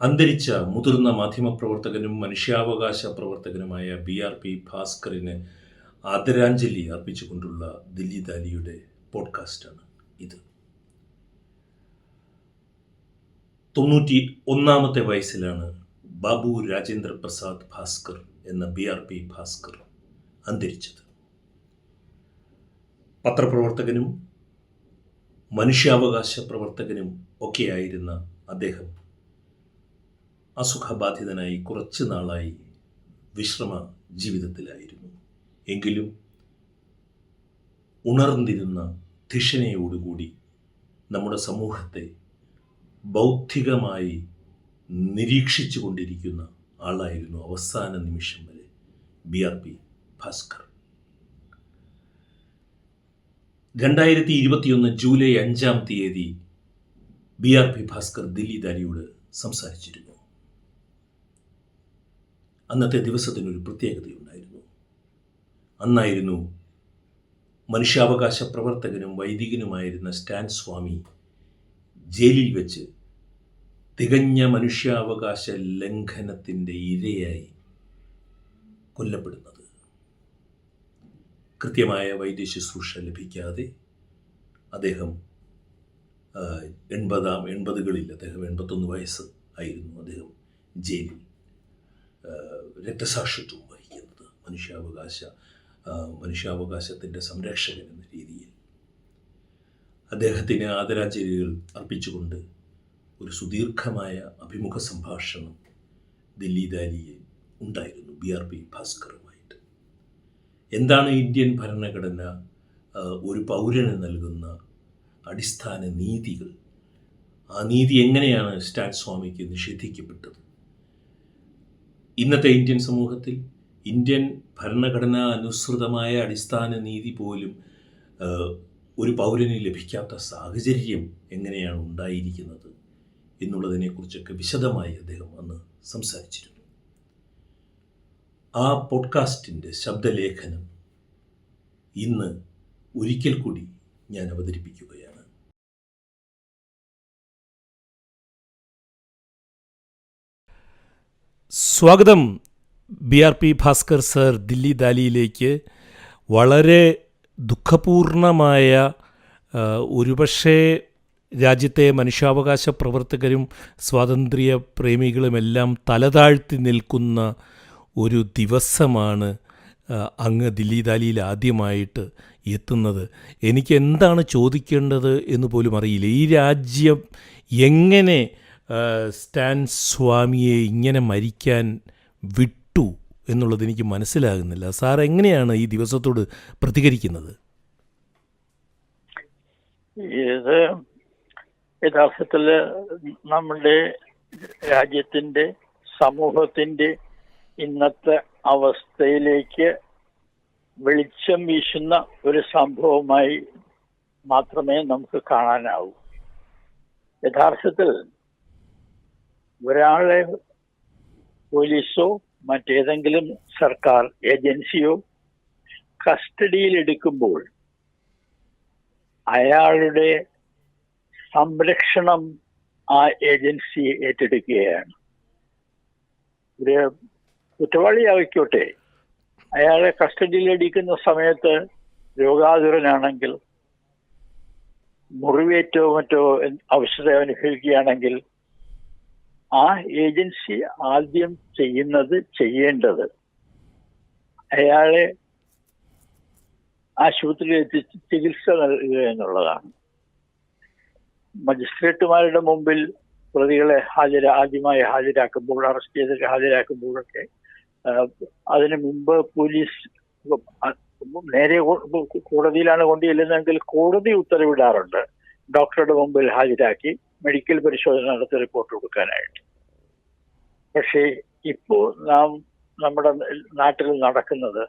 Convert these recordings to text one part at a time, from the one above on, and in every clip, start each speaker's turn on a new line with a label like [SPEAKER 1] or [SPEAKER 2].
[SPEAKER 1] അന്തരിച്ച മുതിർന്ന മാധ്യമപ്രവർത്തകനും മനുഷ്യാവകാശ പ്രവർത്തകനുമായ ബി ആർ പി ഭാസ്കറിന് ആദരാഞ്ജലി അർപ്പിച്ചുകൊണ്ടുള്ള ദില്ലി ദാലിയുടെ പോഡ്കാസ്റ്റാണ് ഇത്. തൊണ്ണൂറ്റി ഒന്നാമത്തെ വയസ്സിലാണ് ബാബു രാജേന്ദ്ര പ്രസാദ് ഭാസ്കർ എന്ന ബി ആർ പി ഭാസ്കർ അന്തരിച്ചത്. പത്രപ്രവർത്തകനും മനുഷ്യാവകാശ പ്രവർത്തകനും ഒക്കെയായിരുന്ന അദ്ദേഹം അസുഖബാധിതനായി കുറച്ച് നാളായി വിശ്രമ ജീവിതത്തിലായിരുന്നു. എങ്കിലും ഉണർന്നിരുന്ന ധിഷണയോടുകൂടി നമ്മുടെ സമൂഹത്തെ ബൗദ്ധികമായി നിരീക്ഷിച്ചു കൊണ്ടിരിക്കുന്ന ആളായിരുന്നു അവസാന നിമിഷം വരെ ബി ആർ പി ഭാസ്കർ. രണ്ടായിരത്തി ഇരുപത്തിയൊന്ന് ജൂലൈ അഞ്ചാം തീയതി B R P Bhaskar Delhi ദാരിയോട് സംസാരിച്ചിരുന്നു. അന്നത്തെ ദിവസത്തിനൊരു പ്രത്യേകതയുണ്ടായിരുന്നു. അന്നായിരുന്നു മനുഷ്യാവകാശ പ്രവർത്തകനും വൈദികനുമായിരുന്ന സ്റ്റാൻ സ്വാമി ജയിലിൽ വെച്ച് തികഞ്ഞ മനുഷ്യാവകാശ ലംഘനത്തിന്റെ ഇരയായി കൊല്ലപ്പെടുന്നത്. കൃത്യമായ വൈദ്യശുശ്രൂഷ ലഭിക്കാതെ അദ്ദേഹം എൺപതാം എൺപതുകളിൽ അദ്ദേഹം എൺപത്തൊന്ന് വയസ്സ് ആയിരുന്നു അദ്ദേഹം ജയിലിൽ രക്തസാക്ഷിത്വം വഹിക്കുന്നത്. മനുഷ്യാവകാശ മനുഷ്യാവകാശത്തിന്റെ സംരക്ഷകൻ എന്ന രീതിയിൽ. അദ്ദേഹത്തിന് ആദരാഞ്ജലികൾ അർപ്പിച്ചുകൊണ്ട് ഒരു സുദീർഘമായ അഭിമുഖ സംഭാഷണം ദില്ലി ദാലിയിൽ ഉണ്ടായിരുന്നു ബി ആർ പി ഭാസ്കറുമായിട്ട്. എന്താണ് ഇന്ത്യൻ ഭരണഘടന ഒരു പൗരന് നൽകുന്ന അടിസ്ഥാന നീതികൾ? ആ നീതി എങ്ങനെയാണ് സ്റ്റാറ്റ് സ്വാമിക്ക് നിഷേധിക്കപ്പെട്ടത്? ഇന്നത്തെ ഇന്ത്യൻ സമൂഹത്തിൽ ഇന്ത്യൻ ഭരണഘടനാ അനുസൃതമായ അടിസ്ഥാന നീതി പോലും ഒരു പൗരന് ലഭിക്കാത്ത സാഹചര്യം എങ്ങനെയാണ് ഉണ്ടായിരിക്കുന്നത് എന്നുള്ളതിനെക്കുറിച്ചൊക്കെ വിശദമായി അദ്ദേഹം അന്ന് സംസാരിച്ചിരുന്നു. ആ പോഡ്കാസ്റ്റിന്റെ ശബ്ദലേഖനം ഇന്ന് ഒരിക്കൽ കൂടി ഞാൻ അവതരിപ്പിക്കുകയാണ്. സ്വാഗതം B R P Bhaskar sir Delhi ദാലിയിലേക്ക്. വളരെ ദുഃഖപൂർണമായ ഒരുപക്ഷെ രാജ്യത്തെ മനുഷ്യാവകാശ പ്രവർത്തകരും സ്വാതന്ത്ര്യ പ്രേമികളുമെല്ലാം തലതാഴ്ത്തി നിൽക്കുന്ന ഒരു ദിവസമാണ് അങ്ങ് ദില്ലി ദാലിയിൽ ആദ്യമായിട്ട് എത്തുന്നത്. എനിക്ക് എന്താണ് ചോദിക്കേണ്ടത് എന്ന് പോലും അറിയില്ല. ഈ രാജ്യം എങ്ങനെ സ്റ്റാൻ സ്വാമിയെ ഇങ്ങനെ മരിക്കാൻ വിട്ടു എന്നുള്ളത് എനിക്ക് മനസ്സിലാകുന്നില്ല. സാർ എങ്ങനെയാണ് ഈ ദിവസത്തോട് പ്രതികരിക്കുന്നത്?
[SPEAKER 2] ഇത് യഥാർത്ഥത്തിൽ നമ്മുടെ രാജ്യത്തിന്റെ സമൂഹത്തിന്റെ ഇന്നത്തെ അവസ്ഥയിലേക്ക് വെളിച്ചം വീശുന്ന ഒരു സംഭവമായി മാത്രമേ നമുക്ക് കാണാനാവൂ. യഥാർത്ഥത്തിൽ ഒരാളെ പോലീസോ മറ്റേതെങ്കിലും സർക്കാർ ഏജൻസിയോ കസ്റ്റഡിയിൽ എടുക്കുമ്പോൾ അയാളുടെ സംരക്ഷണം ആ ഏജൻസി ഏറ്റെടുക്കുകയാണ്. ഒരു കുറ്റവാളിയായിക്കോട്ടെ അയാളെ കസ്റ്റഡിയിൽ എടുക്കുന്ന സമയത്ത് രോഗാതുരനാണെങ്കിൽ മുറിവേറ്റോ മറ്റോ അവശത അനുഭവിക്കുകയാണെങ്കിൽ ആ ഏജൻസി ആദ്യം ചെയ്യുന്നത് ചെയ്യേണ്ടത് അയാളെ ആശുപത്രിയിൽ എത്തിച്ച് ചികിത്സ നൽകുക എന്നുള്ളതാണ്. മജിസ്ട്രേറ്റുമാരുടെ മുമ്പിൽ പ്രതികളെ ഹാജര ആദ്യമായി ഹാജരാക്കുമ്പോൾ അറസ്റ്റ് ചെയ്ത് ഹാജരാക്കുമ്പോഴൊക്കെ അതിനു മുമ്പ് പോലീസ് നേരെ കോടതിയിലാണ് കൊണ്ടുചെല്ലുന്നതെങ്കിൽ കോടതി ഉത്തരവിടാറുണ്ട്. ഡോക്ടറുടെ മുമ്പിൽ ഹാജരാക്കി മെഡിക്കൽ പരിശോധന നടത്തി റിപ്പോർട്ട് കൊടുക്കാനായിട്ട്. പക്ഷേ ഇപ്പോൾ നാം നമ്മുടെ നാട്ടിൽ നടക്കുന്നത്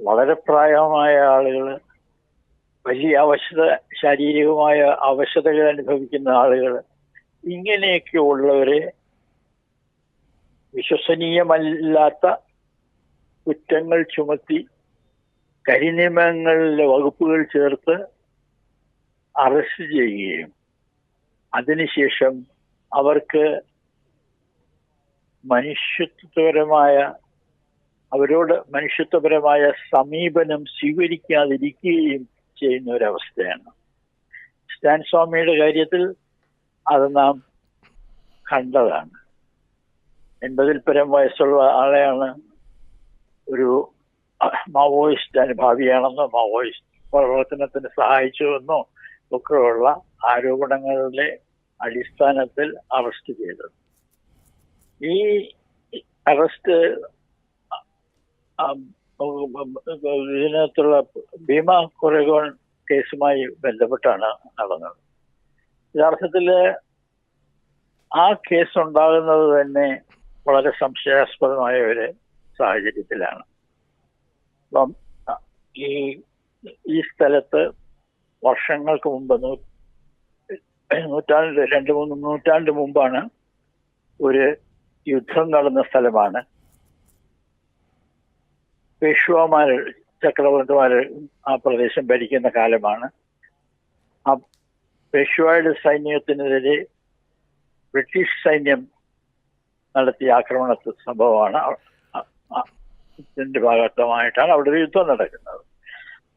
[SPEAKER 2] വളരെ പ്രായമായ ആളുകൾ വലിയ അവശത ശാരീരികമായ അവശതകൾ അനുഭവിക്കുന്ന ആളുകൾ ഇങ്ങനെയൊക്കെ ഉള്ളവരെ വിശ്വസനീയമല്ലാത്ത കുറ്റങ്ങൾ ചുമത്തി കരിനിയമങ്ങളിലെ വകുപ്പുകൾ ചേർത്ത് അറസ്റ്റ് ചെയ്യുകയും അതിനുശേഷം അവർക്ക് മനുഷ്യത്വപരമായ അവരോട് മനുഷ്യത്വപരമായ സമീപനം സ്വീകരിക്കാതിരിക്കുകയും ചെയ്യുന്ന ഒരവസ്ഥയാണ് സ്റ്റാൻ സ്വാമിയുടെ കാര്യത്തിൽ അത് നാം കണ്ടതാണ്. എൺപതിൽ പരം വയസ്സുള്ള ആളെയാണ് ഒരു മാവോയിസ്റ്റ് അനുഭാവിയാണെന്നോ മാവോയിസ്റ്റ് പ്രവർത്തനത്തിന് സഹായിച്ചുവെന്നോ ഒക്കെയുള്ള ആരോപണങ്ങളുടെ അടിസ്ഥാനത്തിൽ അറസ്റ്റ് ചെയ്തത്. ഈ അറസ്റ്റ് ഇതിനകത്തുള്ള ഭീമ കൊറേഗോൺ കേസുമായി ബന്ധപ്പെട്ടാണ് നടന്നത്. യഥാർത്ഥത്തിൽ ആ കേസ് ഉണ്ടാകുന്നത് തന്നെ വളരെ സംശയാസ്പദമായ ഒരു സാഹചര്യത്തിലാണ്. അപ്പം ഈ ഈ സ്ഥലത്ത് വർഷങ്ങൾക്ക് മുമ്പ് നൂറ്റാണ്ട് രണ്ട് മൂന്ന് നൂറ്റാണ്ട് മുമ്പാണ് ഒരു യുദ്ധം നടന്ന സ്ഥലമാണ്. പേഷ്വാമാർ ചക്രവർത്തിമാര് ആ പ്രദേശം ഭരിക്കുന്ന കാലമാണ്. ആ പേഷ്വായുടെ സൈന്യത്തിനെതിരെ ബ്രിട്ടീഷ് സൈന്യം നടത്തിയ ആക്രമണ സംഭവമാണ്. ഇതിന്റെ ഭാഗത്തുമായിട്ടാണ് അവിടെ ഒരു യുദ്ധം നടക്കുന്നത്.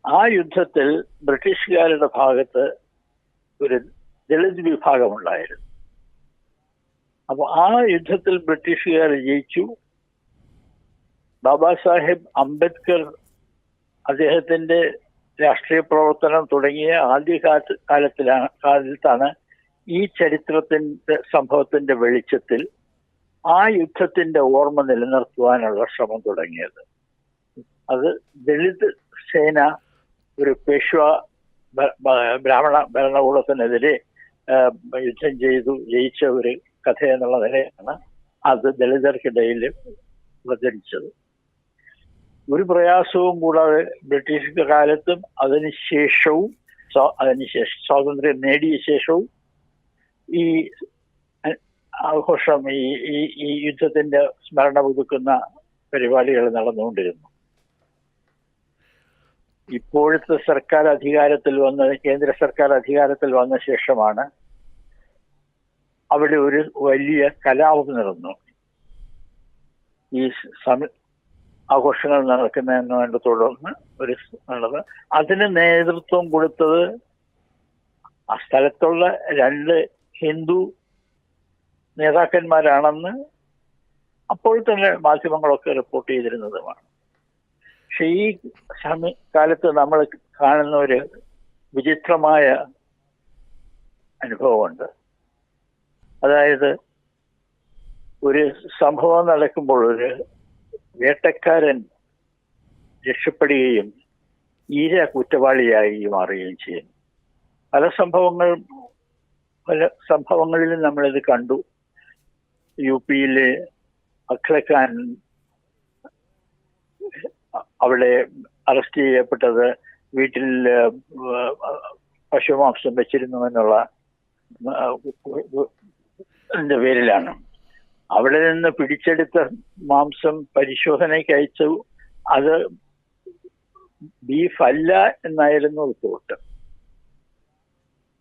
[SPEAKER 2] ആ യുദ്ധത്തിൽ ബ്രിട്ടീഷുകാരുടെ ഭാഗത്ത് ഒരു ദളിത് വിഭാഗമുണ്ടായിരുന്നു. അപ്പൊ ആ യുദ്ധത്തിൽ ബ്രിട്ടീഷുകാർ ജയിച്ചു. ബാബാ സാഹേബ് അംബേദ്കർ അദ്ദേഹത്തിന്റെ രാഷ്ട്രീയ പ്രവർത്തനം തുടങ്ങിയ ആദ്യ കാലത്തിലാണ് കാലത്താണ് ഈ ചരിത്രത്തിന്റെ സംഭവത്തിന്റെ വെളിച്ചത്തിൽ ആ യുദ്ധത്തിന്റെ ഓർമ്മ നിലനിർത്തുവാനുള്ള ശ്രമം തുടങ്ങിയത്. അത് ദളിത് സേന ഒരു പേഷ്വ ബ്രാഹ്മണ ഭരണകൂടത്തിനെതിരെ യുദ്ധം ചെയ്തു ജയിച്ച ഒരു കഥ എന്നുള്ള നിലയാണ് അത് ദളിതർക്കിടയിൽ പ്രചരിച്ചത്. ഒരു പ്രയാസവും കൂടാതെ ബ്രിട്ടീഷ് കാലത്തും അതിനുശേഷവും അതിനുശേഷം സ്വാതന്ത്ര്യം നേടിയ ശേഷവും ഈ ആഘോഷം ഈ ഈ യുദ്ധത്തിന്റെ സ്മരണ പുതുക്കുന്ന പരിപാടികൾ നടന്നുകൊണ്ടിരുന്നു. ഇപ്പോഴത്തെ സർക്കാർ അധികാരത്തിൽ വന്ന കേന്ദ്ര സർക്കാർ അധികാരത്തിൽ വന്ന ശേഷമാണ് അവിടെ ഒരു വലിയ കലാപം നടന്നു. ഈ സമ ആഘോഷങ്ങൾ നടക്കുന്നതിനെ തുടർന്ന് ഒരു നടന്ന് അതിന് നേതൃത്വം കൊടുത്തത് ആ സ്ഥലത്തുള്ള രണ്ട് ഹിന്ദു നേതാക്കന്മാരാണെന്ന് അപ്പോൾ തന്നെ മാധ്യമങ്ങളൊക്കെ റിപ്പോർട്ട് ചെയ്തിരുന്നതുമാണ്. പക്ഷെ ഈ സമയ കാലത്ത് നമ്മൾ കാണുന്ന ഒരു വിചിത്രമായ അനുഭവമുണ്ട്. അതായത് ഒരു സംഭവം നടക്കുമ്പോൾ ഒരു വേട്ടക്കാരൻ രക്ഷപ്പെടുകയും ഈര കുറ്റവാളിയായി മാറുകയും ചെയ്യുന്നു. പല സംഭവങ്ങൾ പല സംഭവങ്ങളിലും നമ്മളിത് കണ്ടു. യു പിയിലെ അഖ്ലഖാൻ അവിടെ അറസ്റ്റ് ചെയ്യപ്പെട്ടത് വീട്ടിൽ പശുമാംസം വെച്ചിരുന്നു എന്നുള്ള പേരിലാണ്. അവിടെ നിന്ന് പിടിച്ചെടുത്ത മാംസം പരിശോധനയ്ക്ക് അയച്ചു. അത് ബീഫ് അല്ല എന്നായിരുന്നു റിപ്പോർട്ട്.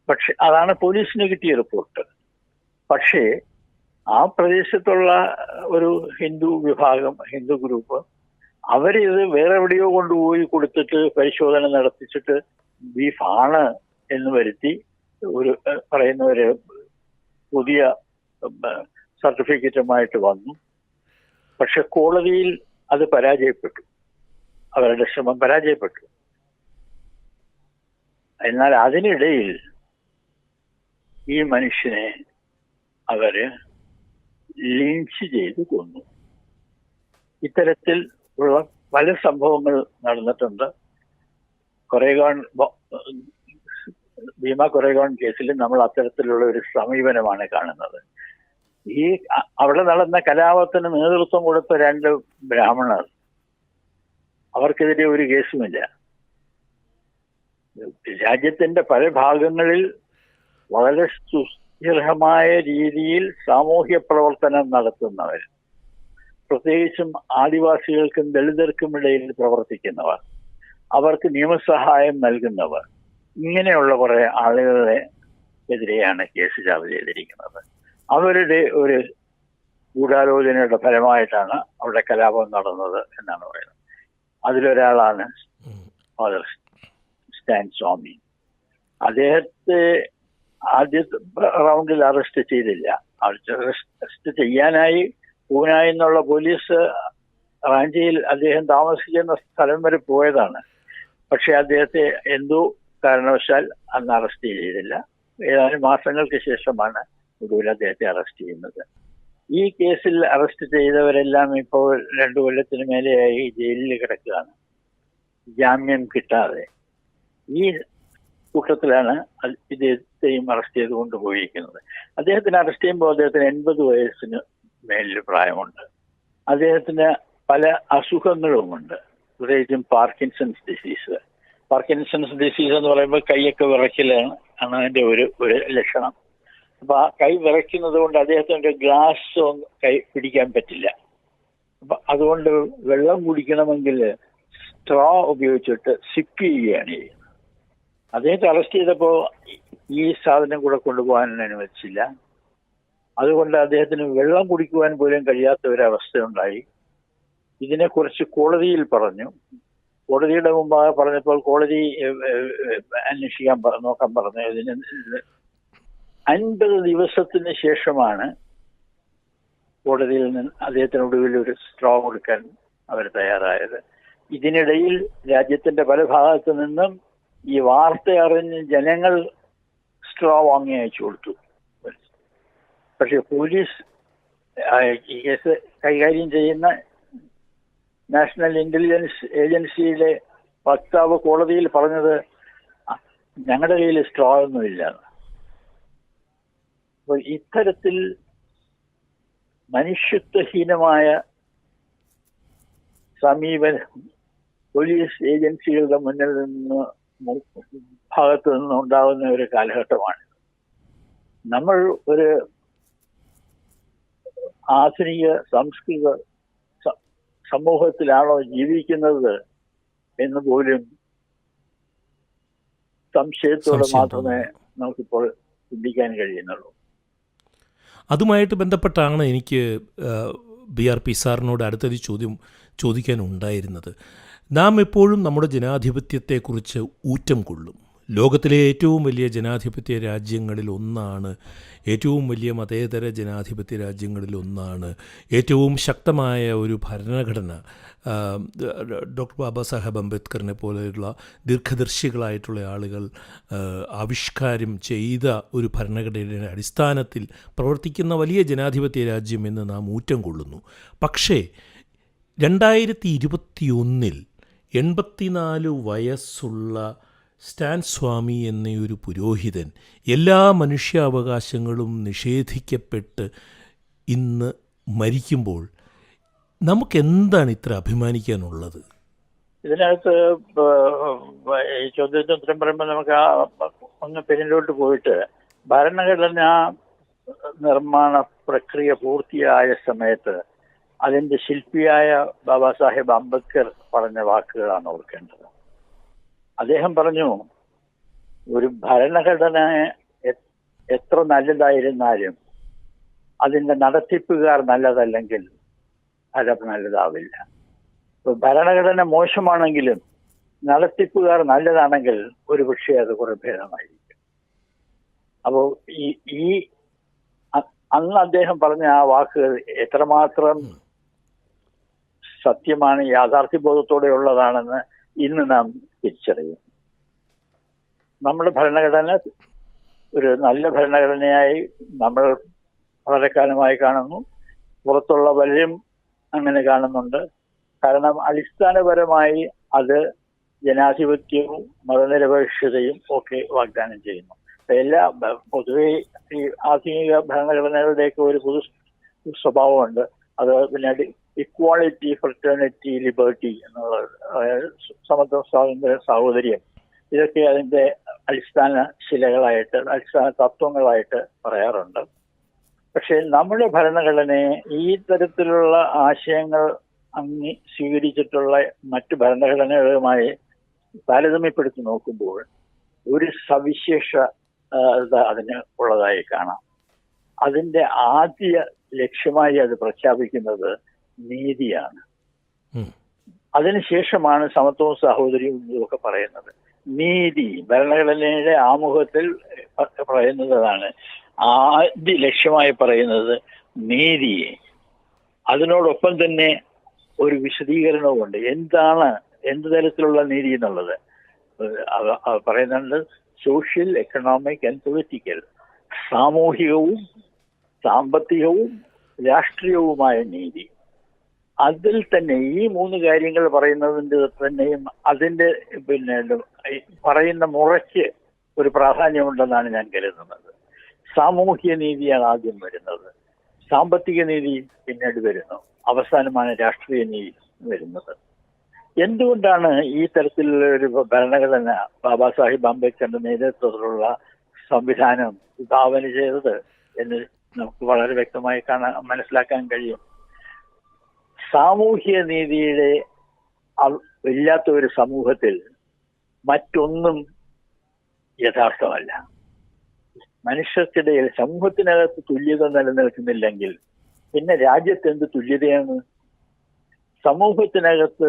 [SPEAKER 2] പക്ഷെ അതാണ് പോലീസിന് കിട്ടിയ റിപ്പോർട്ട്. പക്ഷേ ആ പ്രദേശത്തുള്ള ഒരു ഹിന്ദു വിഭാഗം ഹിന്ദു ഗ്രൂപ്പ് അവരിത് വേറെ എവിടെയോ കൊണ്ടുപോയി കൊടുത്തിട്ട് പരിശോധന നടത്തിച്ചിട്ട് ബീഫ് ആണ് എന്ന് വരുത്തി ഒരു പറയുന്ന ഒരു പുതിയ സർട്ടിഫിക്കറ്റുമായിട്ട് വന്നു. പക്ഷെ കോടതിയിൽ അത് പരാജയപ്പെട്ടു. അവരുടെ ശ്രമം പരാജയപ്പെട്ടു. എന്നാൽ അതിനിടയിൽ ഈ മനുഷ്യനെ അവർ ലിഞ്ച് ചെയ്ത് കൊന്നു. ഇത്തരത്തിൽ ഉള്ള പല സംഭവങ്ങൾ നടന്നിട്ടുണ്ട്. കൊറേഗോൺ ഭീമ കൊറേഗോൺ കേസിൽ നമ്മൾ അത്തരത്തിലുള്ള ഒരു സമീപനമാണ് കാണുന്നത്. ഈ അവിടെ നടന്ന കലാപത്തിന് നേതൃത്വം കൊടുത്ത രണ്ട് ബ്രാഹ്മണർ. അവർക്കെതിരെ ഒരു കേസുമില്ല. രാജ്യത്തിന്റെ പല ഭാഗങ്ങളിൽ വളരെ സുസ്ഥിരമായ രീതിയിൽ സാമൂഹ്യ പ്രവർത്തനം നടത്തുന്നവർ പ്രത്യേകിച്ചും ആദിവാസികൾക്കും ദളിതർക്കും ഇടയിൽ പ്രവർത്തിക്കുന്നവർ അവർക്ക് നിയമസഹായം നൽകുന്നവർ ഇങ്ങനെയുള്ള കുറെ ആളുകളെ എതിരെയാണ് കേസ് ചാർജ് ചെയ്തിരിക്കുന്നത്. അവരുടെ ഒരു ഗൂഢാലോചനയുടെ ഫലമായിട്ടാണ് അവിടെ കലാപം നടന്നത് എന്നാണ് പറയുന്നത്. അതിലൊരാളാണ്. Father Stan Swamy. അദ്ദേഹത്തെ ആദ്യത്തെ റൗണ്ടിൽ അറസ്റ്റ് ചെയ്തില്ല. അറസ്റ്റ് ചെയ്യാനായി പൂനായി എന്നുള്ള പോലീസ് റാഞ്ചിയിൽ അദ്ദേഹം താമസിക്കുന്ന സ്ഥലം വരെ പോയതാണ്. പക്ഷെ അദ്ദേഹത്തെ എന്തോ കാരണവശാൽ അന്ന് അറസ്റ്റ് ചെയ്തില്ല. ഏതാനും മാസങ്ങൾക്ക് ശേഷമാണ് ഒടുവിൽ അദ്ദേഹത്തെ അറസ്റ്റ് ചെയ്യുന്നത്. ഈ കേസിൽ അറസ്റ്റ് ചെയ്തവരെല്ലാം ഇപ്പോൾ രണ്ടു കൊല്ലത്തിന് മേലെയായി ജയിലിൽ കിടക്കുകയാണ്. ജാമ്യം കിട്ടാതെ. ഈ കൂട്ടത്തിലാണ് ഇദ്ദേഹത്തെയും അറസ്റ്റ് ചെയ്ത് കൊണ്ടുപോയിരിക്കുന്നത്. അദ്ദേഹത്തിന് അറസ്റ്റ് ചെയ്യുമ്പോൾ അദ്ദേഹത്തിന് എൺപത് വയസ്സിന് മേലിൽ പ്രായമുണ്ട്. അദ്ദേഹത്തിന് പല അസുഖങ്ങളുമുണ്ട്. പ്രത്യേകിച്ചും പാർക്കിൻസൺസ് ഡിസീസ് പാർക്കിൻസൺസ് ഡിസീസ് എന്ന് പറയുമ്പോൾ കൈയൊക്കെ വിറയ്ക്കലാണ് ആണ് അതിന്റെ ഒരു ഒരു ലക്ഷണം. അപ്പൊ ആ കൈ വിറയ്ക്കുന്നത് കൊണ്ട് അദ്ദേഹത്തിന്റെ ഗ്ലാസ് കൈ പിടിക്കാൻ പറ്റില്ല. അപ്പൊ അതുകൊണ്ട് വെള്ളം കുടിക്കണമെങ്കിൽ സ്ട്രോ ഉപയോഗിച്ചിട്ട് സിപ്പ് ചെയ്യുകയാണ് ചെയ്യുന്നത്. അദ്ദേഹത്തെ അറസ്റ്റ് ചെയ്തപ്പോൾ ഈ സാധനം കൂടെ കൊണ്ടുപോകാൻ അനുവദിച്ചില്ല അതുകൊണ്ട് അദ്ദേഹത്തിന് വെള്ളം കുടിക്കുവാൻ പോലും കഴിയാത്ത ഒരു അവസ്ഥയുണ്ടായി. ഇതിനെക്കുറിച്ച് കോടതിയിൽ പറഞ്ഞു. കോടതിയുടെ മുമ്പാകെ പറഞ്ഞപ്പോൾ കോടതി അന്വേഷിക്കാൻ നോക്കാൻ പറഞ്ഞു. ഇതിന് അൻപത് ദിവസത്തിന് ശേഷമാണ് കോടതിയിൽ നിന്ന് അദ്ദേഹത്തിന് ഒടുവിൽ ഒരു സ്ട്രോ കൊടുക്കാൻ അവർ തയ്യാറായത്. ഇതിനിടയിൽ രാജ്യത്തിന്റെ പല ഭാഗത്തു നിന്നും ഈ വാർത്ത അറിഞ്ഞ് ജനങ്ങൾ സ്ട്രോ വാങ്ങി അയച്ചു കൊടുത്തു. പക്ഷെ പോലീസ് ഈ കേസ് കൈകാര്യം ചെയ്യുന്ന നാഷണൽ ഇന്റലിജൻസ് ഏജൻസിയിലെ വക്താവ് കോടതിയിൽ പറഞ്ഞത് ഞങ്ങളുടെ കയ്യിൽ സ്ട്രോ ഒന്നുമില്ല അപ്പോൾ ഇത്തരത്തിൽ മനുഷ്യത്വഹീനമായ സമീപനം പോലീസ് ഏജൻസികളുടെ മുന്നിൽ നിന്ന് ഭാഗത്ത് നിന്നും ഉണ്ടാകുന്ന ഒരു കാലഘട്ടമാണ് നമ്മൾ ഒരു ആധുനിക സംസ്കൃത സമൂഹത്തിലാണോ ജീവിക്കുന്നത് എന്ന് പോലും സംശയത്തോടെ മാത്രമേ. നമുക്കിപ്പോൾ ചിന്തിക്കാൻ കഴിയുന്നുള്ളൂ
[SPEAKER 1] അതുമായിട്ട് ബന്ധപ്പെട്ടാണ് എനിക്ക് ബി ആർ പി സാറിനോട് അടുത്തൊരു ചോദ്യം ചോദിക്കാനുണ്ടായിരുന്നത്. നാം എപ്പോഴും നമ്മുടെ ജനാധിപത്യത്തെക്കുറിച്ച് ഊറ്റം കൊള്ളും. ലോകത്തിലെ ഏറ്റവും വലിയ ജനാധിപത്യ രാജ്യങ്ങളിൽ ഒന്നാണ് ഏറ്റവും വലിയ മതേതര ജനാധിപത്യ രാജ്യങ്ങളിൽ ഒന്നാണ് ഏറ്റവും ശക്തമായ ഒരു ഭരണഘടന ഡോക്ടർ ബാബാ സാഹേബ് അംബേദ്കറിനെ പോലെയുള്ള ദീർഘദർശികളായിട്ടുള്ള ആളുകൾ ആവിഷ്കാരം ചെയ്ത ഒരു ഭരണഘടനയുടെ അടിസ്ഥാനത്തിൽ പ്രവർത്തിക്കുന്ന വലിയ ജനാധിപത്യ രാജ്യം എന്ന് നാം ഊറ്റം കൊള്ളുന്നു. പക്ഷേ രണ്ടായിരത്തി ഇരുപത്തിയൊന്നിൽ എൺപത്തിനാല് വയസ്സുള്ള സ്റ്റാൻ സ്വാമി എന്നൊരു പുരോഹിതൻ എല്ലാ മനുഷ്യാവകാശങ്ങളും നിഷേധിക്കപ്പെട്ട് ഇന്ന് മരിക്കുമ്പോൾ നമുക്കെന്താണ് ഇത്ര അഭിമാനിക്കാനുള്ളത്?
[SPEAKER 2] ഇതിനകത്ത് ഈ ചോദ്യത്തിന് ഉത്തരം പറയുമ്പോൾ നമുക്ക് ആ ഒന്ന് പിന്നിലോട്ട് പോയിട്ട് ഭരണഘടന നിർമ്മാണ പ്രക്രിയ പൂർത്തിയായ സമയത്ത് അതിന്റെ ശില്പിയായ ബാബാ സാഹേബ് അംബേദ്കർ പറഞ്ഞ വാക്കുകളാണ് ഓർക്കേണ്ടത്. അദ്ദേഹം പറഞ്ഞു ഒരു ഭരണഘടന എത്ര നല്ലതായിരുന്നാലും അതിന്റെ നടത്തിപ്പുകാർ നല്ലതല്ലെങ്കിൽ ഫലം നല്ലതാവില്ല. ഭരണഘടന മോശമാണെങ്കിലും നടത്തിപ്പുകാർ നല്ലതാണെങ്കിൽ ഒരു പക്ഷേ അത് കുറെ ഭേദമായിരിക്കും. അപ്പോ ഈ ഈ അന്ന് അദ്ദേഹം പറഞ്ഞ ആ വാക്കുകൾ എത്രമാത്രം സത്യമാണ് യാഥാർത്ഥ്യബോധത്തോടെ ഉള്ളതാണെന്ന് ഇന്ന് നാം തിരിച്ചറിയും. നമ്മുടെ ഭരണഘടന ഒരു നല്ല ഭരണഘടനയായി നമ്മൾ വളരെ കാലമായി കാണുന്നു. പുറത്തുള്ള പലരും അങ്ങനെ കാണുന്നുണ്ട്. കാരണം അടിസ്ഥാനപരമായി അത് ജനാധിപത്യവും മതനിരപേക്ഷതയും ഒക്കെ വാഗ്ദാനം ചെയ്യുന്നു. എല്ലാ പൊതുവെ ഈ ആധുനിക ഭരണഘടനകളുടെയൊക്കെ ഒരു പൊതു സ്വഭാവമുണ്ട്. അത് പിന്നെ ഇക്വാളിറ്റി ഫ്രറ്റേണിറ്റി ലിബർട്ടി എന്നുള്ള സമത്വ സ്വാതന്ത്ര്യ സാഹോദര്യം. ഇതൊക്കെ അതിന്റെ അടിസ്ഥാന ശിലകളായിട്ട് അടിസ്ഥാന തത്വങ്ങളായിട്ട് പറയാറുണ്ട്. പക്ഷേ നമ്മുടെ ഭരണഘടനയെ ഈ തരത്തിലുള്ള ആശയങ്ങൾ അങ്ങി സ്വീകരിച്ചിട്ടുള്ള മറ്റു ഭരണഘടനകളുമായി താരതമ്യപ്പെടുത്തി നോക്കുമ്പോൾ ഒരു സവിശേഷ അതിന് ഉള്ളതായി കാണാം. അതിന്റെ ആദ്യ ലക്ഷ്യമായി അത് പ്രഖ്യാപിക്കുന്നത് നീതിയാണ്. അതിനുശേഷമാണ് സമത്വവും സഹോദര്യവും ഇതൊക്കെ പറയുന്നത്. നീതി ഭരണഘടനയുടെ ആമുഖത്തിൽ പറയുന്നതാണ്. ആദ്യ ലക്ഷ്യമായി പറയുന്നത് നീതിയെ. അതിനോടൊപ്പം തന്നെ ഒരു വിശദീകരണവുമുണ്ട്. എന്താണ് എന്ത് തരത്തിലുള്ള നീതി എന്നുള്ളത്? പറയുന്നുണ്ട് സോഷ്യൽ എക്കണോമിക് ആൻഡ് പൊളിറ്റിക്കൽ സാമൂഹികവും സാമ്പത്തികവും രാഷ്ട്രീയവുമായ നീതി. അതിൽ തന്നെ ഈ മൂന്ന് കാര്യങ്ങൾ പറയുന്നതിന്റെ തന്നെയും അതിന്റെ പിന്നെ പറയുന്ന മുറയ്ക്ക് ഒരു പ്രാധാന്യമുണ്ടെന്നാണ് ഞാൻ കരുതുന്നത്. സാമൂഹ്യ നീതിയാണ് ആദ്യം വരുന്നത്. സാമ്പത്തിക നീതി പിന്നീട് വരുന്നു. അവസാനമാണ് രാഷ്ട്രീയ നീതി വരുന്നത്. എന്തുകൊണ്ടാണ് ഈ തരത്തിലുള്ള ഒരു ഭരണഘടന ബാബാ സാഹിബ് അംബേദ്കറിന്റെ നേതൃത്വത്തിലുള്ള സംവിധാനം വിഭാവന ചെയ്തത് എന്ന് നമുക്ക് വളരെ വ്യക്തമായി കാണാൻ മനസ്സിലാക്കാൻ കഴിയും? സാമൂഹ്യ നീതിയുടെ ഇല്ലാത്ത ഒരു സമൂഹത്തിൽ മറ്റൊന്നും യഥാർത്ഥമല്ല. മനുഷ്യർക്കിടയിൽ സമൂഹത്തിനകത്ത് തുല്യത നിലനിൽക്കുന്നില്ലെങ്കിൽ പിന്നെ രാജ്യത്തെന്ത് തുല്യതയാണ്? സമൂഹത്തിനകത്ത്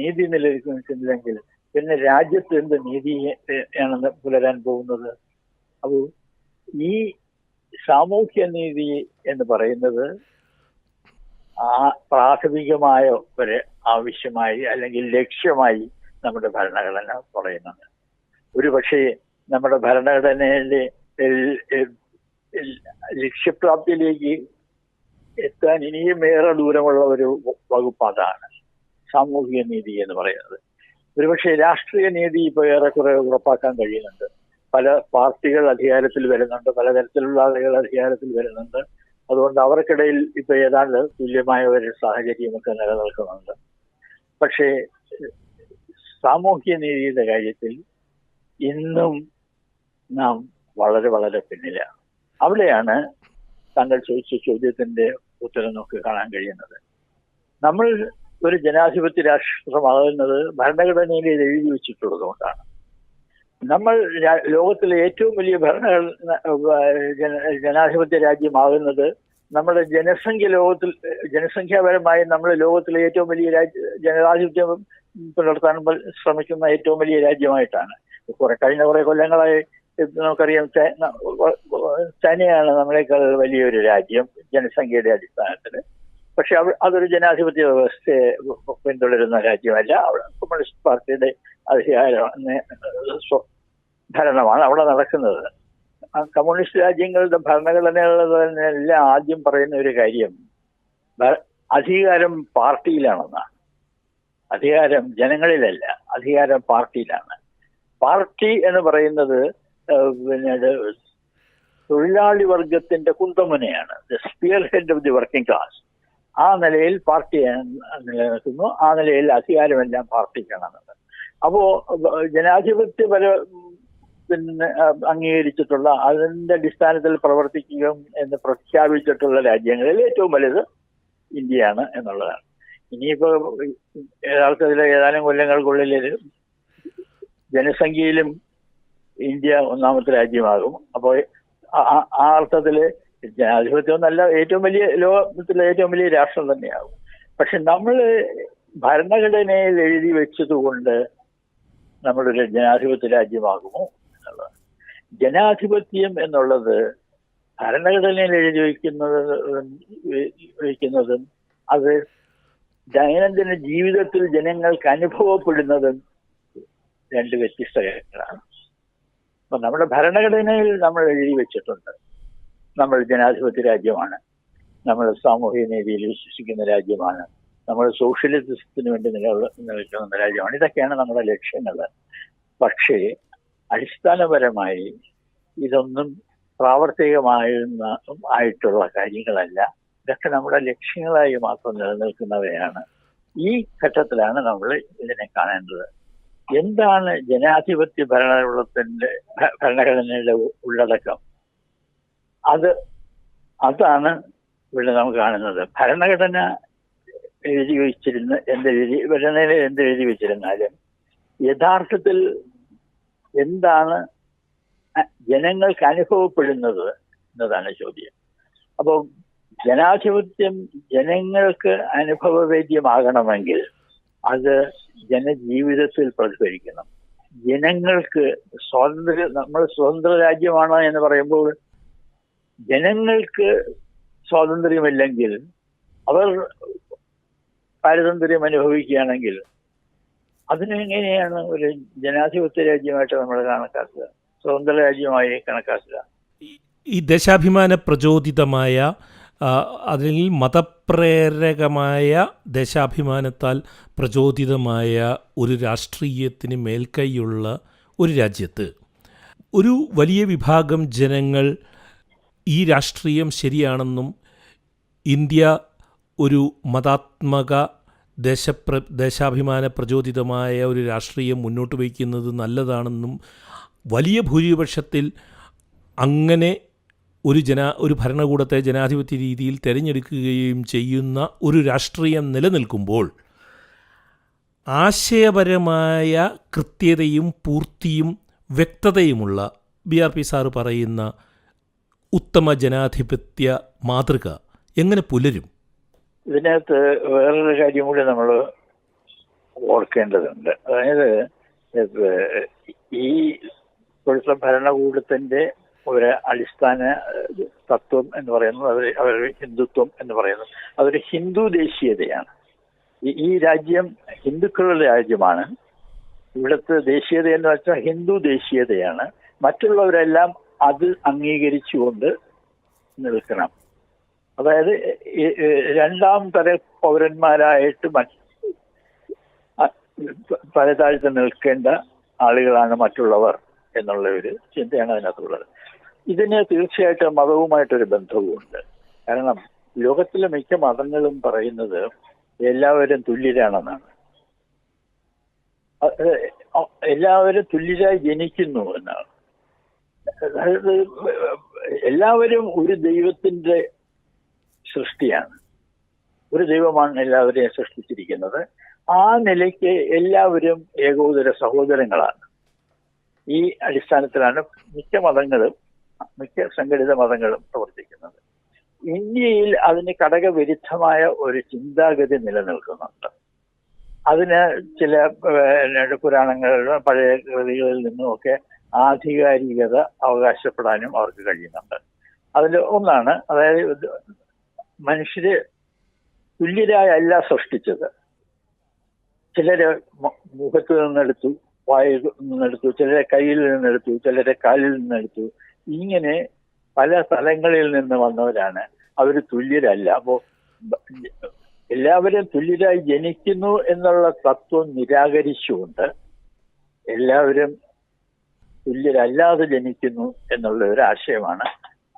[SPEAKER 2] നീതി നിലനിൽക്കുന്നില്ലെങ്കിൽ പിന്നെ രാജ്യത്ത് എന്ത് നീതി ആണെന്ന് പുലരാൻ പോകുന്നത്? അപ്പോൾ ഈ സാമൂഹ്യ നീതി എന്ന് പറയുന്നത് ആ പ്രാഥമികമായ ഒരു ആവശ്യമായി അല്ലെങ്കിൽ ലക്ഷ്യമായി നമ്മുടെ ഭരണഘടന പറയുന്നുണ്ട്. ഒരു പക്ഷേ നമ്മുടെ ഭരണഘടനയിലെ ലക്ഷ്യപ്രാപ്തിയിലേക്ക് എത്താൻ ഇനിയും ഏറെ ദൂരമുള്ള ഒരു വകുപ്പ് അതാണ്. സാമൂഹിക നീതി എന്ന് പറയുന്നത്. ഒരുപക്ഷെ രാഷ്ട്രീയ നീതി ഇപ്പൊ ഏറെക്കുറെ ഉറപ്പാക്കാൻ കഴിയുന്നുണ്ട്. പല പാർട്ടികൾ അധികാരത്തിൽ വരുന്നുണ്ട് പലതരത്തിലുള്ള ആളുകൾ അധികാരത്തിൽ വരുന്നുണ്ട്. അതുകൊണ്ട് അവർക്കിടയിൽ ഇപ്പൊ ഏതാണ്ട് തുല്യമായ ഒരു സാഹചര്യമൊക്കെ നിലനിൽക്കുന്നുണ്ട്. പക്ഷേ സാമൂഹ്യ നീതിയുടെ കാര്യത്തിൽ ഇന്നും നാം വളരെ വളരെ പിന്നിലാണ്. അവിടെയാണ് താങ്കൾ ചോദിച്ച ചോദ്യത്തിന്റെ ഉത്തരം നമുക്ക് കാണാൻ കഴിയുന്നത്. നമ്മൾ ഒരു ജനാധിപത്യ രാഷ്ട്രമാകുന്നത് ഭരണഘടനയിൽ എഴുതി വെച്ചിട്ടുള്ളത് കൊണ്ടാണ് നമ്മൾ ലോകത്തിലെ ഏറ്റവും വലിയ ഭരണ ജനാധിപത്യ രാജ്യമാകുന്നത് നമ്മുടെ ജനസംഖ്യ ലോകത്തിൽ ജനസംഖ്യാപരമായി നമ്മൾ ലോകത്തിലെ ഏറ്റവും വലിയ രാജ്യ ജനാധിപത്യം പുലർത്താൻ ശ്രമിക്കുന്ന ഏറ്റവും വലിയ രാജ്യമായിട്ടാണ്. കുറെ കഴിഞ്ഞ കുറെ കൊല്ലങ്ങളായി നമുക്കറിയാം ചൈനയാണ് നമ്മളെക്കാൾ വലിയൊരു രാജ്യം ജനസംഖ്യയുടെ അടിസ്ഥാനത്തിൽ. പക്ഷെ അതൊരു ജനാധിപത്യ വ്യവസ്ഥയെ പിന്തുടരുന്ന രാജ്യമല്ല. അവിടെ കമ്മ്യൂണിസ്റ്റ് പാർട്ടിയുടെ അധികാരം ഭരണമാണ് അവിടെ നടക്കുന്നത്. കമ്മ്യൂണിസ്റ്റ് രാജ്യങ്ങളുടെ ഭരണഘടനകളെല്ലാം ആദ്യം പറയുന്ന ഒരു കാര്യം അധികാരം പാർട്ടിയിലാണെന്നാണ്. അധികാരം ജനങ്ങളിലല്ല അധികാരം പാർട്ടിയിലാണ്. പാർട്ടി എന്ന് പറയുന്നത് പിന്നെ തൊഴിലാളി വർഗത്തിന്റെ കുന്തമുനയാണ് the spear head of the working class. ആ നിലയിൽ പാർട്ടി നിലനിൽക്കുന്നു ആ നിലയിൽ അധികാരമെല്ലാം പാർട്ടിക്കാണെന്നത് അപ്പോ ജനാധിപത്യപര പിന്നെ അംഗീകരിച്ചിട്ടുള്ള അതിന്റെ അടിസ്ഥാനത്തിൽ പ്രവർത്തിക്കുകയും എന്ന് പ്രഖ്യാപിച്ചിട്ടുള്ള രാജ്യങ്ങളിൽ ഏറ്റവും വലുത് ഇന്ത്യയാണ് എന്നുള്ളതാണ്. ഇനിയിപ്പോ യഥാർത്ഥത്തിൽ ഏതാനും കൊല്ലങ്ങൾക്കുള്ളിൽ ജനസംഖ്യയിലും ഇന്ത്യ ഒന്നാമത്തെ രാജ്യമാകും. അപ്പോൾ ആ- അർത്ഥത്തിൽ ജനാധിപത്യം നല്ല ഏറ്റവും വലിയ ലോകത്തിലെ ഏറ്റവും വലിയ രാഷ്ട്രം തന്നെയാകും. പക്ഷെ നമ്മൾ ഭരണഘടനയിൽ എഴുതി വെച്ചതുകൊണ്ട് നമ്മളൊരു ജനാധിപത്യ രാജ്യമാകുമോ? എന്നുള്ളത്. ജനാധിപത്യം എന്നുള്ളത് ഭരണഘടനയിൽ എഴുതി വയ്ക്കുന്നത് വയ്ക്കുന്നതും അത് ദൈനംദിന ജീവിതത്തിൽ ജനങ്ങൾക്ക് അനുഭവപ്പെടുന്നതും രണ്ട് വ്യത്യസ്ത കാര്യങ്ങളാണ്. അപ്പൊ നമ്മുടെ ഭരണഘടനയിൽ നമ്മൾ എഴുതി വെച്ചിട്ടുണ്ട്. നമ്മൾ ജനാധിപത്യ രാജ്യമാണ്. നമ്മൾ സാമൂഹിക നീതിയിൽ വിശ്വസിക്കുന്ന രാജ്യമാണ്. നമ്മൾ സോഷ്യലിസത്തിന് വേണ്ടി നില- നിലനിൽക്കുന്ന രാജ്യമാണ്. ഇതൊക്കെയാണ് നമ്മുടെ ലക്ഷ്യങ്ങൾ. പക്ഷേ അടിസ്ഥാനപരമായി ഇതൊന്നും പ്രാവർത്തികമായിരുന്ന ആയിട്ടുള്ള കാര്യങ്ങളല്ല. ഇതൊക്കെ നമ്മുടെ ലക്ഷ്യങ്ങളായി മാത്രം നിലനിൽക്കുന്നവയാണ്. ഈ ഘട്ടത്തിലാണ് നമ്മൾ ഇതിനെ കാണേണ്ടത്. എന്താണ് ജനാധിപത്യ ഭരണകൂടത്തിന്റെ ഭരണഘടനയുടെ ഉള്ളടക്കം? അത് അതാണ് ഇവിടെ നമുക്ക് കാണുന്നത്. ഭരണഘടന എഴുതി വെച്ചിരുന്ന എന്ത് എഴുതി ഭരണഘടനയിൽ എന്ത് എഴുതി വെച്ചിരുന്നാലും യഥാർത്ഥത്തിൽ എന്താണ് ജനങ്ങൾക്ക് അനുഭവപ്പെടുന്നത് എന്നതാണ് ചോദ്യം. അപ്പോൾ ജനാധിപത്യം ജനങ്ങൾക്ക് അനുഭവവേദ്യമാകണമെങ്കിൽ അത് ജനജീവിതത്തിൽ പ്രതിഫലിക്കണം. ജനങ്ങൾക്ക് സ്വാതന്ത്ര്യ നമ്മൾ സ്വതന്ത്ര രാജ്യമാണ് എന്ന് പറയുമ്പോൾ ജനങ്ങൾക്ക് സ്വാതന്ത്ര്യമില്ലെങ്കിൽ അവർ പാരതന്ത്ര്യം അനുഭവിക്കുകയാണെങ്കിൽ അതിനെങ്ങനെയാണ് ഒരു ജനാധിപത്യ രാജ്യമായിട്ട് നമ്മൾ കണക്കാക്കുക? സ്വതന്ത്ര രാജ്യമായി കണക്കാക്കുക?
[SPEAKER 1] ഈ- ദശാഭിമാന പ്രചോദിതമായ അതിൽ മതപ്രേരകമായ ദേശാഭിമാനത്താൽ പ്രചോദിതമായ ഒരു രാഷ്ട്രീയത്തിന് മേൽക്കൈയുള്ള ഒരു രാജ്യത്ത്. ഒരു വലിയ വിഭാഗം ജനങ്ങൾ ഈ രാഷ്ട്രീയം ശരിയാണെന്നും ഇന്ത്യ ഒരു മതാത്മക ദേശപ്ര ദേശാഭിമാന പ്രചോദിതമായ ഒരു രാഷ്ട്രീയം മുന്നോട്ട് വയ്ക്കുന്നത് നല്ലതാണെന്നും വലിയ ഭൂരിപക്ഷത്തിൽ അങ്ങനെ ഒരു ജന ഒരു ഭരണകൂടത്തെ ജനാധിപത്യ രീതിയിൽ തിരഞ്ഞെടുക്കുകയും ചെയ്യുന്ന ഒരു രാഷ്ട്രീയം നിലനിൽക്കുമ്പോൾ ആശയപരമായ കൃത്യതയും പൂർത്തിയും വ്യക്തതയുമുള്ള ബി ആർ പി സാറ് പറയുന്ന ഉത്തമ ജനാധിപത്യ മാതൃക എങ്ങനെ പുലരും?
[SPEAKER 2] ഇതിനകത്ത് വേറൊരു കാര്യം കൂടി നമ്മൾ ഓർക്കേണ്ടതുണ്ട്. അതായത് ഈ ഇപ്പോഴത്തെ ഭരണകൂടത്തിന്റെ ഒരു അടിസ്ഥാന തത്വം എന്ന് പറയുന്നത് അവർ അവരുടെ ഹിന്ദുത്വം എന്ന് പറയുന്നത് അതൊരു ഹിന്ദു ദേശീയതയാണ്. ഈ രാജ്യം ഹിന്ദുക്കളുടെ രാജ്യമാണ്. ഇവിടുത്തെ ദേശീയത എന്ന് വെച്ചാൽ ഹിന്ദു ദേശീയതയാണ്. മറ്റുള്ളവരെല്ലാം അത് അംഗീകരിച്ചുകൊണ്ട് നിൽക്കണം. അതായത് രണ്ടാം തര പൗരന്മാരായിട്ട് തലതാഴ്ത്ത് നിൽക്കേണ്ട ആളുകളാണ് മറ്റുള്ളവർ എന്നുള്ള ഒരു ചിന്തയാണ് അതിനകത്തുള്ളത്. ഇതിന് തീർച്ചയായിട്ടും മതവുമായിട്ടൊരു ബന്ധവുമുണ്ട്. കാരണം ലോകത്തിലെ മിക്ക മതങ്ങളും പറയുന്നത് എല്ലാവരും തുല്യരാണെന്നാണ്. എല്ലാവരും തുല്യരായി ജനിക്കുന്നു എന്നാണ്. അതായത് എല്ലാവരും ഒരു ദൈവത്തിന്റെ സൃഷ്ടിയാണ്. ഒരു ദൈവമാണ് എല്ലാവരെയും സൃഷ്ടിച്ചിരിക്കുന്നത്. ആ നിലയ്ക്ക് എല്ലാവരും ഏകോദര സഹോദരങ്ങളാണ്. ഈ അടിസ്ഥാനത്തിലാണ് മിക്ക മതങ്ങളും മിക്ക സംഘടിത മതങ്ങളും പ്രവർത്തിക്കുന്നത്. ഇന്ത്യയിൽ അതിന് ഘടകവിരുദ്ധമായ ഒരു ചിന്താഗതി നിലനിൽക്കുന്നുണ്ട്. അതിന് ചില പുരാണങ്ങളിലും പഴയ കൃതികളിൽ നിന്നുമൊക്കെ ആധികാരികത അവകാശപ്പെടാനും അവർക്ക് കഴിയുന്നുണ്ട്. അതിൽ ഒന്നാണ് അതായത് മനുഷ്യരെ തുല്യരായല്ല സൃഷ്ടിച്ചത്. ചിലരെ മുഖത്ത് നിന്നെടുത്തു വായിൽ നിന്നെടുത്തു ചിലരെ കയ്യിൽ നിന്നെടുത്തു ചിലരെ കാലിൽ നിന്നെടുത്തു. ഇങ്ങനെ പല സ്ഥലങ്ങളിൽ നിന്ന് വന്നവരാണ്. അവർ തുല്യരല്ല. അപ്പോ എല്ലാവരും തുല്യരായി ജനിക്കുന്നു എന്നുള്ള തത്വം നിരാകരിച്ചുകൊണ്ട് എല്ലാവരും തുല്യരല്ലാതെ ജനിക്കുന്നു എന്നുള്ള ഒരു ആശയമാണ്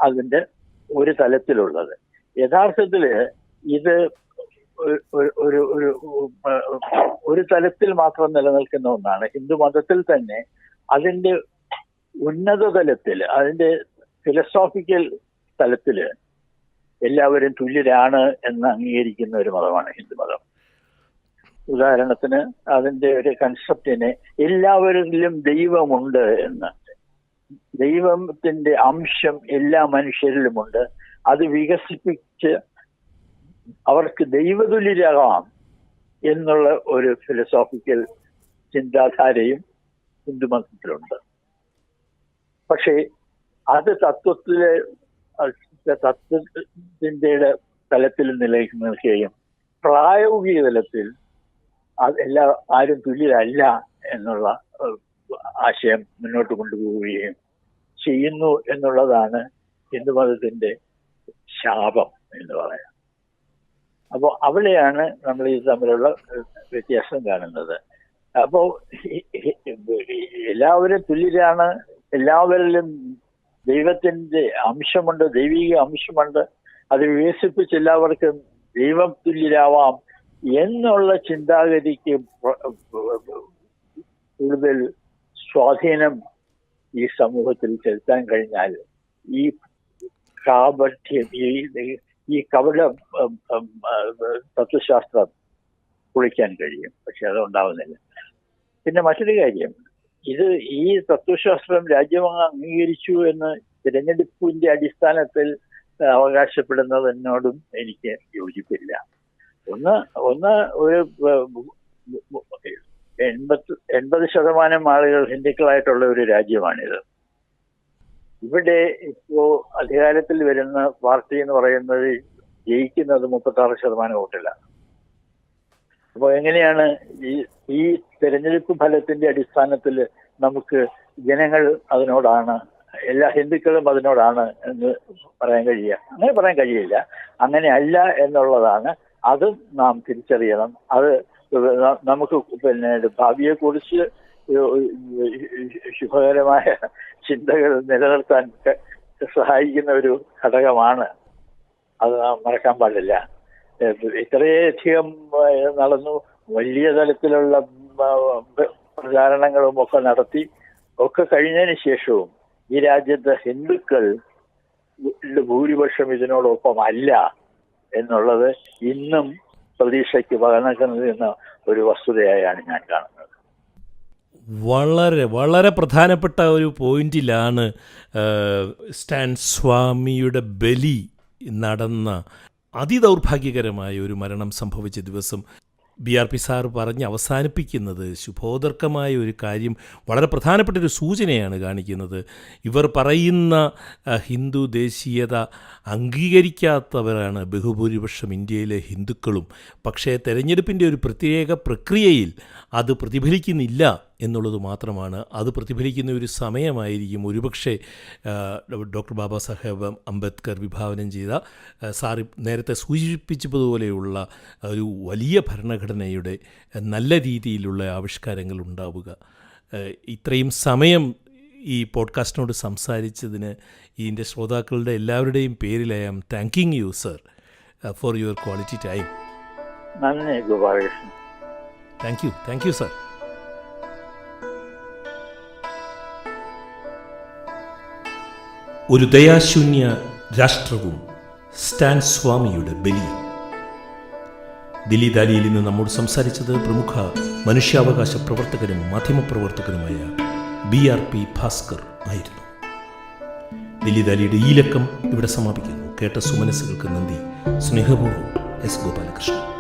[SPEAKER 2] അതിന്റെ ഒരു തലത്തിലുള്ളത്. യഥാർത്ഥത്തിൽ ഇത് ഒരു ഒരു ഒരു തലത്തിൽ മാത്രം നിലനിൽക്കുന്ന ഒന്നാണ്. ഹിന്ദു മതത്തിൽ തന്നെ അതിന്റെ ഉന്നത തലത്തിൽ അതിന്റെ ഫിലസോഫിക്കൽ തലത്തിൽ എല്ലാവരും തുല്യരാണ് എന്ന് അംഗീകരിക്കുന്ന ഒരു മതമാണ് ഹിന്ദു മതം. ഉദാഹരണത്തിന് അതിന്റെ ഒരു കൺസെപ്റ്റിനെ എല്ലാവരിലും ദൈവമുണ്ട് എന്ന്. ദൈവത്തിന്റെ അംശം എല്ലാ മനുഷ്യരിലുമുണ്ട്. അത് വികസിപ്പിച്ച് അവർക്ക് ദൈവതുല്യരാകാം എന്നുള്ള ഒരു ഫിലസോഫിക്കൽ ചിന്താധാരയും ഹിന്ദുമതത്തിലുണ്ട് പക്ഷേ അത് തത്വത്തിലെ തത്വത്തിന്റെ തലത്തിൽ നിലയിൽ നിൽക്കുകയും പ്രായോഗിക തലത്തിൽ എല്ലാ ആരും തുല്യരല്ല എന്നുള്ള ആശയം മുന്നോട്ട് കൊണ്ടുപോവുകയും ചെയ്യുന്നു എന്നുള്ളതാണ് ഹിന്ദുമതത്തിന്റെ ശാപം എന്ന് പറയാം. അപ്പോൾ അവിടെയാണ് നമ്മൾ ഇത് തമ്മിലുള്ള വ്യത്യാസം കാണുന്നത്. അപ്പോൾ എല്ലാവരും തുല്യരാണ്. എല്ലാവരിലും ദൈവത്തിന്റെ അംശമുണ്ട് ദൈവിക അംശമുണ്ട്. അത് വികസിപ്പിച്ച് എല്ലാവർക്കും ദൈവം തുല്യരാവാം എന്നുള്ള ചിന്താഗതിക്ക് കൂടുതൽ സ്വാധീനം ഈ സമൂഹത്തിൽ ചെലുത്താൻ കഴിഞ്ഞാൽ ഈ കാപഠ്യം ഈ ഈ കപട തത്വശാസ്ത്രം കുളിക്കാൻ കഴിയും പക്ഷെ അത് ഉണ്ടാവുന്നില്ല. പിന്നെ മറ്റൊരു കാര്യം. ഇത് ഈ തത്വശാസ്ത്രം രാജ്യമങ്ങ് അംഗീകരിച്ചു എന്ന് തിരഞ്ഞെടുപ്പിന്റെ അടിസ്ഥാനത്തിൽ അവകാശപ്പെടുന്നതിനോടും എനിക്ക് യോജിപ്പില്ല. ഒന്ന് ഒന്ന് ഒരു എൺപത് എൺപത് ശതമാനം ആളുകൾ ഹിന്ദുക്കളായിട്ടുള്ള ഒരു രാജ്യമാണിത്. ഇവിടെ ഇപ്പോ അധികാരത്തിൽ വരുന്ന പാർട്ടി എന്ന് പറയുന്നത് ജയിക്കുന്നത് മുപ്പത്തി ആറ് ശതമാനം വോട്ടില്ല അപ്പോൾ എങ്ങനെയാണ് ഈ ഈ തെരഞ്ഞെടുപ്പ് ഫലത്തിന്റെ അടിസ്ഥാനത്തിൽ നമുക്ക് ജനങ്ങൾ അതിനോടാണ് എല്ലാ ഹിന്ദുക്കളും അതിനോടാണ് എന്ന് പറയാൻ കഴിയുക? അങ്ങനെ പറയാൻ കഴിയില്ല. അങ്ങനെ അല്ല എന്നുള്ളതാണ് അതും നാം തിരിച്ചറിയണം. അത് നമുക്ക് പിന്നെ ഭാവിയെക്കുറിച്ച് ശുഭകരമായ ചിന്തകൾ നിലനിർത്താൻ സഹായിക്കുന്ന ഒരു ഘടകമാണ്. അത് മറക്കാൻ പാടില്ല. ഇത്രയധികം നടന്നു വലിയ തലത്തിലുള്ള പ്രചാരണങ്ങളും ഒക്കെ നടത്തി ഒക്കെ കഴിഞ്ഞതിന് ശേഷവും ഈ രാജ്യത്തെ ഹിന്ദുക്കൾ ഭൂരിപക്ഷം ഇതിനോടൊപ്പം അല്ല എന്നുള്ളത് ഇന്നും പ്രതീക്ഷയ്ക്ക് പകർന്നിരിക്കുന്ന ഒരു വസ്തുതയായാണ് ഞാൻ കാണുന്നത്.
[SPEAKER 1] വളരെ വളരെ പ്രധാനപ്പെട്ട ഒരു പോയിന്റിലാണ് സ്റ്റാൻ സ്വാമിയുടെ ബലി നടന്ന അതിദൗർഭാഗ്യകരമായ ഒരു മരണം സംഭവിച്ച ദിവസം ബി ആർ പി സാർ പറഞ്ഞ് അവസാനിപ്പിക്കുന്നത് ശുഭോദർക്കമായ ഒരു കാര്യം വളരെ പ്രധാനപ്പെട്ട ഒരു സൂചനയാണ് കാണിക്കുന്നത്. ഇവർ പറയുന്ന ഹിന്ദു ദേശീയത അംഗീകരിക്കാത്തവരാണ് ബഹുഭൂരിപക്ഷം ഇന്ത്യയിലെ ഹിന്ദുക്കളും. പക്ഷേ തെരഞ്ഞെടുപ്പിന്റെ ഒരു പ്രത്യേക പ്രക്രിയയിൽ അത് പ്രതിഫലിക്കുന്നില്ല. എന്നുള്ളത് മാത്രമാണ്. അത് പ്രതിഫലിക്കുന്ന ഒരു സമയമായിരിക്കും ഒരുപക്ഷെ ഡോക്ടർ ബാബാ സാഹേബ് അംബേദ്കർ വിഭാവനം ചെയ്ത സാറി നേരത്തെ സൂചിപ്പിച്ചതുപോലെയുള്ള ഒരു വലിയ ഭരണഘടനയുടെ നല്ല രീതിയിലുള്ള ആവിഷ്കാരങ്ങൾ ഉണ്ടാവുക. ഇത്രയും സമയം ഈ പോഡ്കാസ്റ്റിനോട് സംസാരിച്ചതിന് ഇതിന്റെ ശ്രോതാക്കളുടെ എല്ലാവരുടെയും പേരിൽ I am thanking you sir for your quality time.
[SPEAKER 2] നന്ദി Gopalakrishnan.
[SPEAKER 1] Thank you thank you sir. ഒരു ദയാശൂന്യ രാഷ്ട്രവും സ്റ്റാൻ സ്വാമിയുടെ ബലിയും. ദില്ലി ദാലിയിൽ നിന്ന് നമ്മോട് സംസാരിച്ചത് പ്രമുഖ മനുഷ്യാവകാശ പ്രവർത്തകനും മാധ്യമപ്രവർത്തകനുമായ ബി ആർ പി ഭാസ്കർ ആയിരുന്നു. ദില്ലി ദാലിയുടെ ഈ ലക്കം ഇവിടെ സമാപിക്കുന്നു. കേട്ട സുമനസ്സുകൾക്ക് നന്ദി. സ്നേഹപൂർവം എസ് ഗോപാലകൃഷ്ണൻ.